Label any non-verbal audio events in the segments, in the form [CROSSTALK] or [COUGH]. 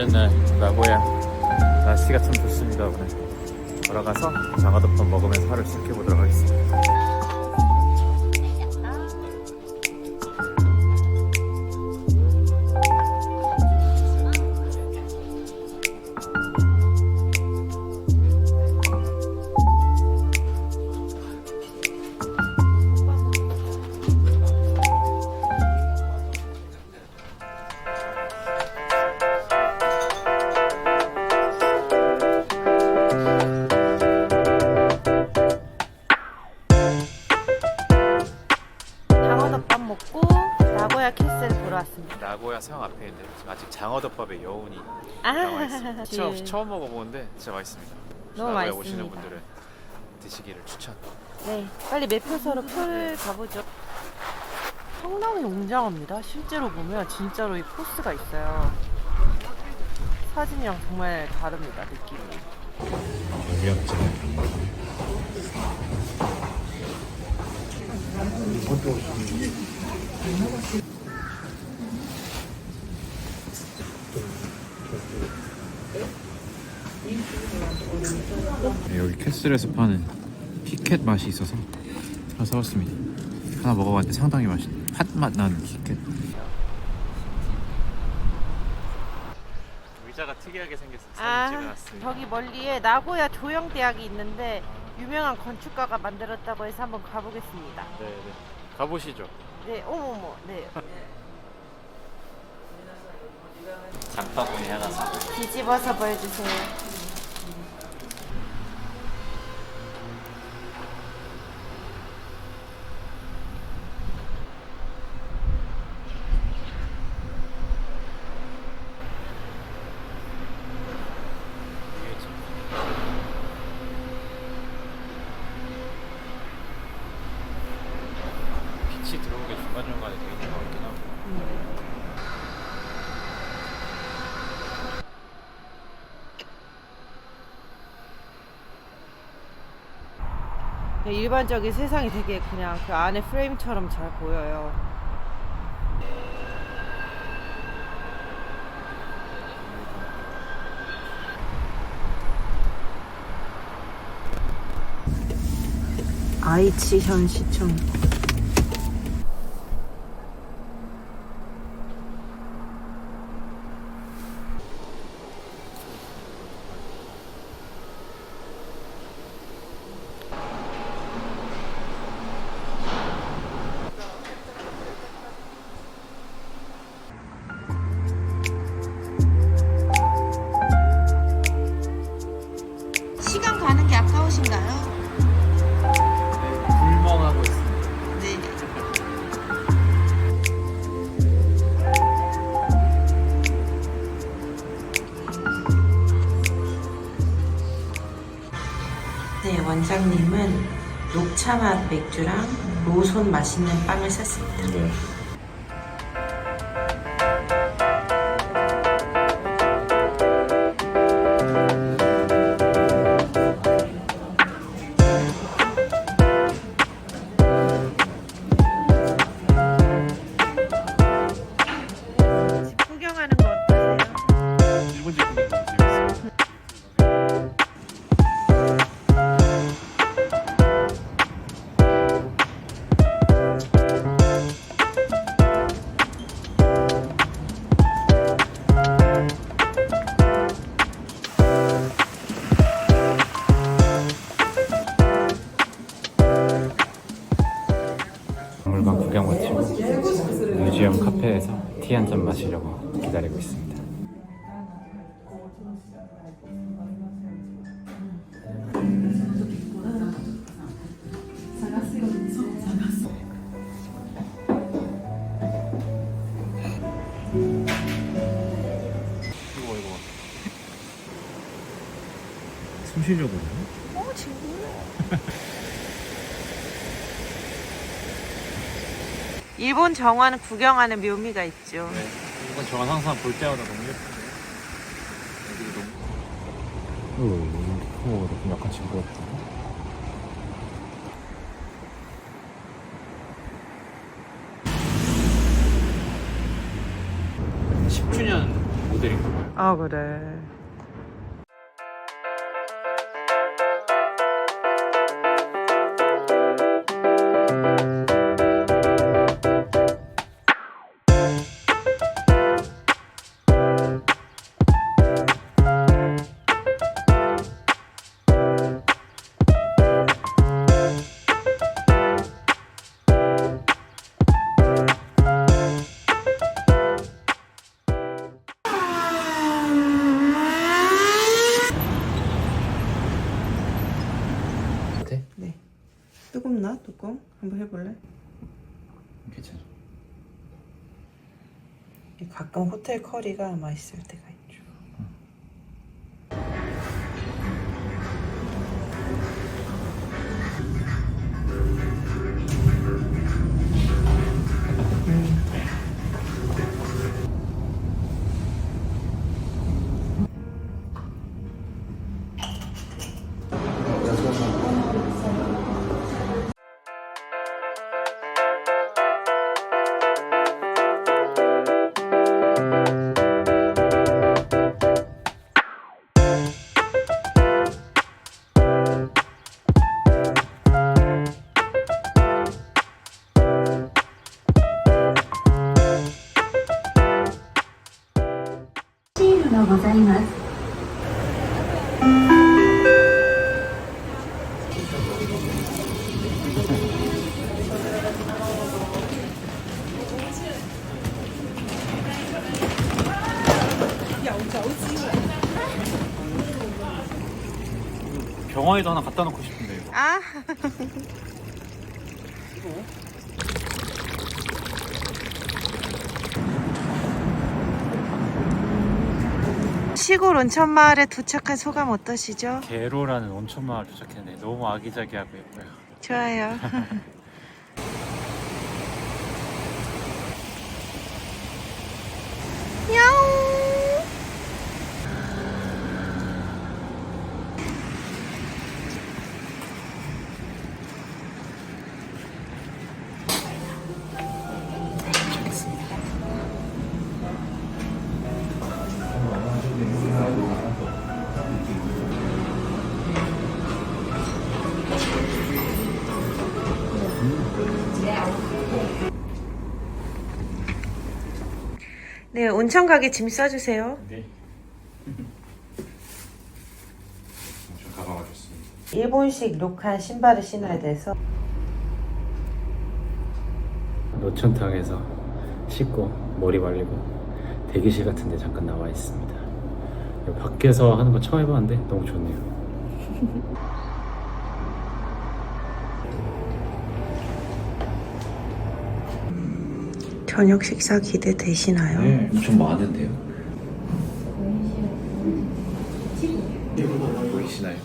둘째 날 나고야 날씨가 참 좋습니다 오늘. 돌아가서 장어덮밥 먹으면서 하루 시작해보도록 하겠습니다 장어덮밥의 여운이 아, 남아있습니다 처음, 지- 처음 먹어보는데 진짜 맛있습니다 너무 나고야 맛있습니다. 오시는 분들은 드시기를 추천 네, 빨리 매표소로 표를 가보죠. 상당히 웅장합니다. 실제로 보면 진짜로 이 코스가 있어요. 사진이랑 정말 다릅니다, 느낌이. 유명증 네, 여기 캐슬에서 파는 키캣 맛이 있어서 하나 사왔습니다 하나 먹어봤는데 상당히 맛있네 팥맛 나는 키캣 의자가 특이하게 생겼어요 아, 저기 멀리에 나고야 조영대학이 있는데 유명한 건축가가 만들었다고 해서 한번 가보겠습니다. 네, 네. 가보시죠 네, 어머머, 네. 장바구니 하나 사 뒤집어서 보여주세요. 빛이 들어오게 중간중간에 돼 있는 것 같긴 하고 네, 일반적인 세상이 되게 그냥 그 안에 프레임처럼 잘 보여요. 아이치 현 시청. 차맛 맥주랑 로손 맛있는 빵을 샀습니다. 네. 이거 이거 [LAUGHS] 숨 쉬려고? 어, [LAUGHS] 친구. 일본 정화는 구경하는 묘미가 있죠. 네. 이건 저는 항상 볼 때마다 너무 예쁜데. 애들이 너무. 어, 어, 좀 약간 징그럽다. 10주년 모델인가 봐요. 아 그래. 가끔 호텔 커리가 맛있을 때가 있죠.「シ 병원에도 하나 갖다 놓고 싶은데 이거. 아. 시골 온천 마을에 도착한 소감 어떠시죠? 게로라는 온천 마을 도착했는데 너무 아기자기하고 예뻐요. 좋아요. [LAUGHS] 네, 온천 가게 짐 싸주세요. 네. 저 가방 와줬습니다. 일본식 룩한 신발을 신어야 돼서 노천탕에서 씻고 머리 말리고 대기실 같은데 잠깐 나와 있습니다. 밖에서 하는 거 처음 해봤는데 너무 좋네요. [LAUGHS] 저녁 식사 기대되시나요? 엄청 많은데요. 보이시나요?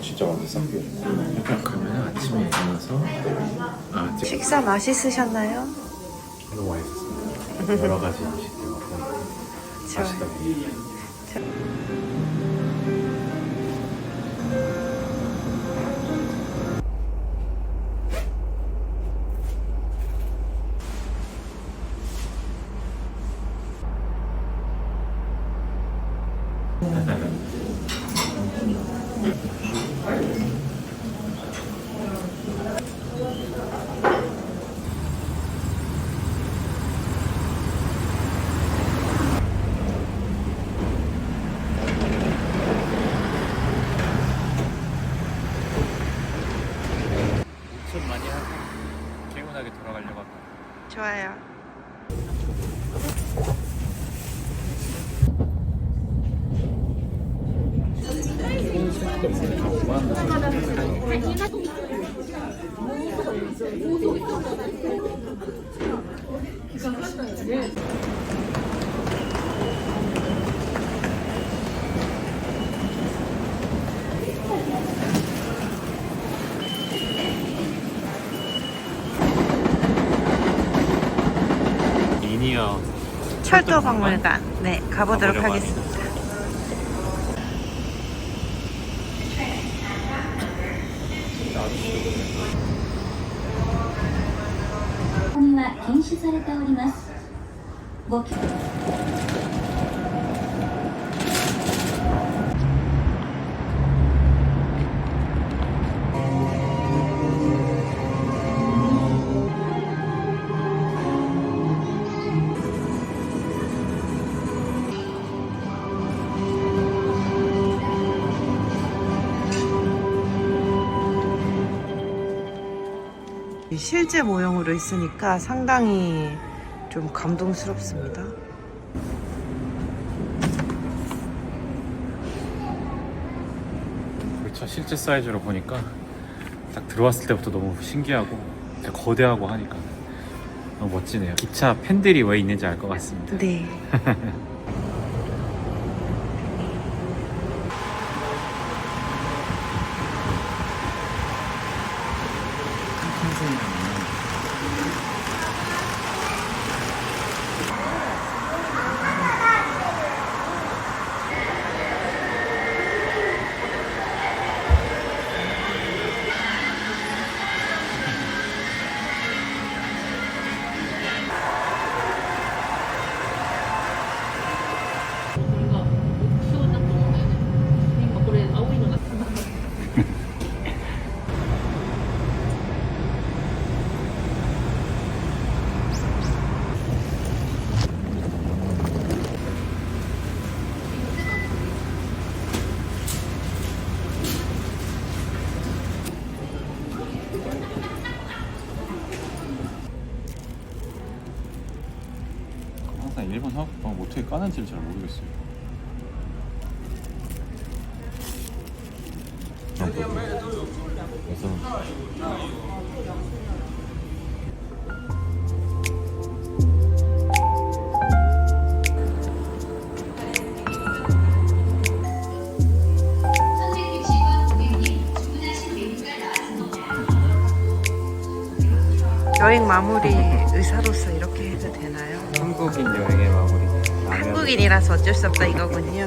진짜 완전. 약간 그러면 아침에 일어나서 아 식사 맛있으셨나요? 너무 맛있었습니다. 여러 가지 음식들 먹고 맛있다 보니 좀 많이 하고 개운하게 돌아가려고 합니다. 좋아요. 이니어 철도 박물관. 네, 가보도록 가보려고 하겠습니다. ここには禁止されております。ご協力 실제 모형으로 있으니까 상당히 좀 감동스럽습니다. 그렇죠. 실제 사이즈로 보니까 딱 들어왔을 때부터 너무 신기하고 거대하고 하니까 너무 멋지네요. 기차 팬들이 왜 있는지 알 것 같습니다. 네. [LAUGHS] 항 상 일본 사업방 어떻게 까는지를 잘 모르겠어요. 그래서 여행 마무리 의사로서 이렇게 해도 되나요? 한국인 마무리. 한국인이라서 어쩔 수 없다 이거군요.